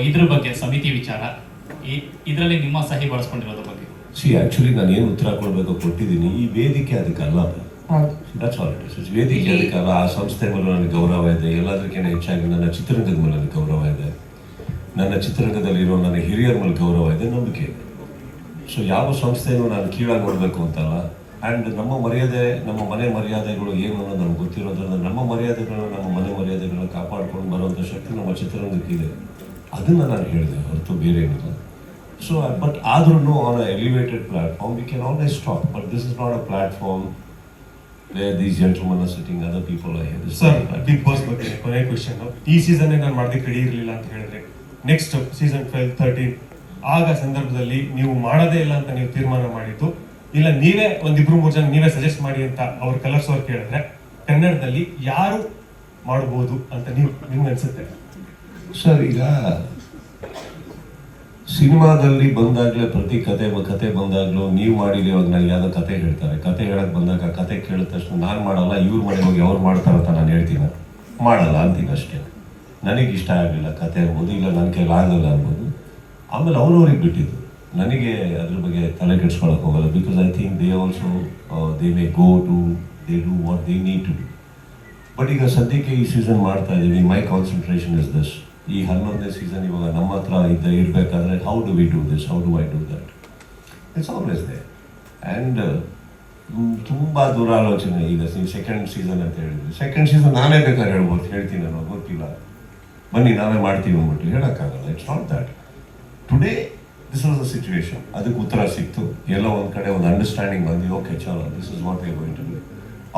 ಇದ್ರ ಬಗ್ಗೆ ಸಮಿತಿ ವಿಚಾರ. ಈ- ಇದರಲ್ಲಿ ನಿಮ್ಮ ಸಹಿ ಬಳಸ್ಕೊಂಡಿರೋದ್ರ ಬಗ್ಗೆ. ಸಿ ಆಕ್ಚುಲಿ ನಾನು ಏನು ಉತ್ತರ ಕೊಡಬೇಕು ಕೊಟ್ಟಿದ್ದೀನಿ. ಈ ವೇದಿಕೆ ಅದಕ್ಕಲ್ಲ ಹೌದು. ದಟ್ಸ್ ಆಲ್ ಇಟ್ ಇಸ್ ವೇದಿಕೆ ಅದಕ್ಕಲ್ಲ ಆ ಸಂಸ್ಥೆ ಮೇಲೆ ನನಗೆ ಗೌರವ ಇದೆ. ಎಲ್ಲದಕ್ಕಿಂತ ಹೆಚ್ಚಾಗಿ ನನ್ನ ಚಿತ್ರರಂಗದ ಮೇಲೆ ನನಗೆ ಗೌರವ ಇದೆ. ನನ್ನ ಚಿತ್ರರಂಗದಲ್ಲಿರೋ ನನ್ನ ಹಿರಿಯರ ಮೇಲೆ ಗೌರವ ಇದೆ. ನಂಬಿಕೆ ಇದೆ. ಸೊ ಯಾವ ಸಂಸ್ಥೆಯನ್ನು ನಾನು ಕೀಳಾಗಿ ನೋಡಬೇಕು ಅಂತಲ್ಲ ಆ್ಯಂಡ್ ನಮ್ಮ ಮರ್ಯಾದೆ ನಮ್ಮ ಮನೆ ಮರ್ಯಾದೆಗಳು ಏನು ಅನ್ನೋದು ನಮ್ಗೆ ಗೊತ್ತಿರೋದ್ರಿಂದ ನಮ್ಮ ಮರ್ಯಾದೆಗಳನ್ನ ನಮ್ಮ ಮನೆ ಮರ್ಯಾದೆಗಳನ್ನ ಕಾಪಾಡ್ಕೊಂಡು ಬರುವಂಥ ಶಕ್ತಿ ನಮ್ಮ ಚಿತ್ರರಂಗಕ್ಕಿದೆ ಇದೆ. ಅದನ್ನು ನಾನು ಹೇಳಿದೆ ಹೊರತು ಬೇರೆ ಏನಿಲ್ಲ ಸೊ ಬಟ್ ಆದ್ರೂ on a elevated platform we can always talk but this is not a platform where these gentlemen are sitting, other people are here. Sir. Bigg Boss ಬಗ್ಗೆ ಕೊನೆ ಕ್ವಶನ್ ಈ ಸೀಸನ್ ನಾನು ಮಾಡಿದ ಕಡಿ ಇರಲಿಲ್ಲ ಅಂತ ಹೇಳಿದ್ರೆ ನೆಕ್ಸ್ಟ್ ಸೀಸನ್ ಟ್ವೆಲ್ ತರ್ಟೀನ್ ಆಗ ಸಂದರ್ಭದಲ್ಲಿ ನೀವು ಮಾಡೋದೇ ಇಲ್ಲ ಅಂತ ನೀವು ತೀರ್ಮಾನ ಮಾಡಿದ್ದು ಇಲ್ಲ ನೀವೇ ಒಂದಿಬ್ರು ಮೂರು ಜನ ನೀವೇ ಸಜೆಸ್ಟ್ ಮಾಡಿ ಅಂತ ಅವ್ರ ಕಲರ್ಸ್ ಅವ್ರು ಕೇಳಿದ್ರೆ ಕನ್ನಡದಲ್ಲಿ ಯಾರು ಮಾಡಬಹುದು ಅಂತ ನೀವು ನಿಮ್ಗೆ ಅನ್ಸುತ್ತೆ ಸರ್, ಈಗ ಸಿನಿಮಾದಲ್ಲಿ ಬಂದಾಗಲೇ ಪ್ರತಿ ಕತೆ ಕತೆ ಬಂದಾಗಲೂ ನೀವು ಮಾಡಿಲ್ಲ ಇವಾಗ ನನಗೆ ಯಾವುದೋ ಕತೆ ಹೇಳ್ತಾರೆ. ಕತೆ ಹೇಳಕ್ ಬಂದಾಗ ಕತೆ ಕೇಳಿದ ತಕ್ಷಣ ನಾನು ಮಾಡಲ್ಲ, ಇವ್ರು ಮಾಡಿ ಹೋಗಿ ಅವ್ರು ಮಾಡ್ತಾರೆ ಅಂತ ನಾನು ಹೇಳ್ತೀನಿ. ಮಾಡಲ್ಲ ಅಂತೀನಿ ಅಷ್ಟೇ. ನನಗೆ ಇಷ್ಟ ಆಗಲಿಲ್ಲ ಕತೆ ಓದಿಲ್ಲ ಇಲ್ಲ ನನ್ನ ಕೈಲಿ ಆಗಲ್ಲ ಅನ್ಬೋದು ಆಮೇಲೆ ಅವ್ರವ್ರಿಗೆ ಬಿಟ್ಟಿದ್ದು. ನನಗೆ ಅದ್ರ ಬಗ್ಗೆ ತಲೆ ಕೆಡ್ಸ್ಕೊಳಕ್ ಹೋಗಲ್ಲ. Because I think they also they may go to they do what they need to do but ಈಗ ಸದ್ಯಕ್ಕೆ ಈ ಸೀಸನ್ ಮಾಡ್ತಾ ಇದ್ದೀವಿ ಮೈ ಕಾನ್ಸಂಟ್ರೇಷನ್ ಇಸ್ ದಿಸ್ ಈ ಹನ್ನೊಂದನೇ ಸೀಸನ್ ಇವಾಗ ನಮ್ಮ ಹತ್ರ ಇದ್ದ ಇರಬೇಕಾದ್ರೆ how do we do this how do I do that it's always they and ತುಂಬ ದುರಾಲೋಚನೆ ಈಗ ನೀವು ಸೆಕೆಂಡ್ ಸೀಸನ್ ಅಂತ ಹೇಳಿದ್ವಿ ಸೆಕೆಂಡ್ ಸೀಸನ್ ನಾನೇ ಬೇಕಾದ್ರೆ ಹೇಳ್ಬೋದು. ಹೇಳ್ತೀನಿ ನಾನು, ಗೊತ್ತಿಲ್ಲ. ಬನ್ನಿ, ನಾವೇ ಮಾಡ್ತೀವಿ ಅಂದ್ಬಿಟ್ಟು. ಹೇಳೋಕ್ಕಾಗಲ್ಲ. It's not that today this was a situation ಅದಕ್ಕೆ ಉತ್ತರ ಸಿಕ್ತು. ಎಲ್ಲ ಒಂದು ಕಡೆ ಒಂದು ಅಂಡರ್ಸ್ಟ್ಯಾಂಡಿಂಗ್ ಬಂದು ಓಕೆ ಚಲೋ. This is what we going to do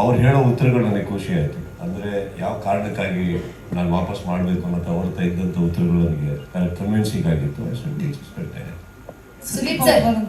ಅವ್ರು ಹೇಳೋ ಉತ್ತರಗಳು ನನಗೆ ಖುಷಿ ಆಯಿತು. ಅಂದರೆ ಯಾವ ಕಾರಣಕ್ಕಾಗಿ ನಾನು ವಾಪಸ್ ಮಾಡಬೇಕು ಅಂತ ಅವ್ರ ಇದ್ದಂಥ ಉತ್ತರಗಳು ನನಗೆ ಕನ್ವಿನ್ಸಿಂಗ್ ಆಗಿತ್ತು. ಸುದೀಪ್ ಸರ್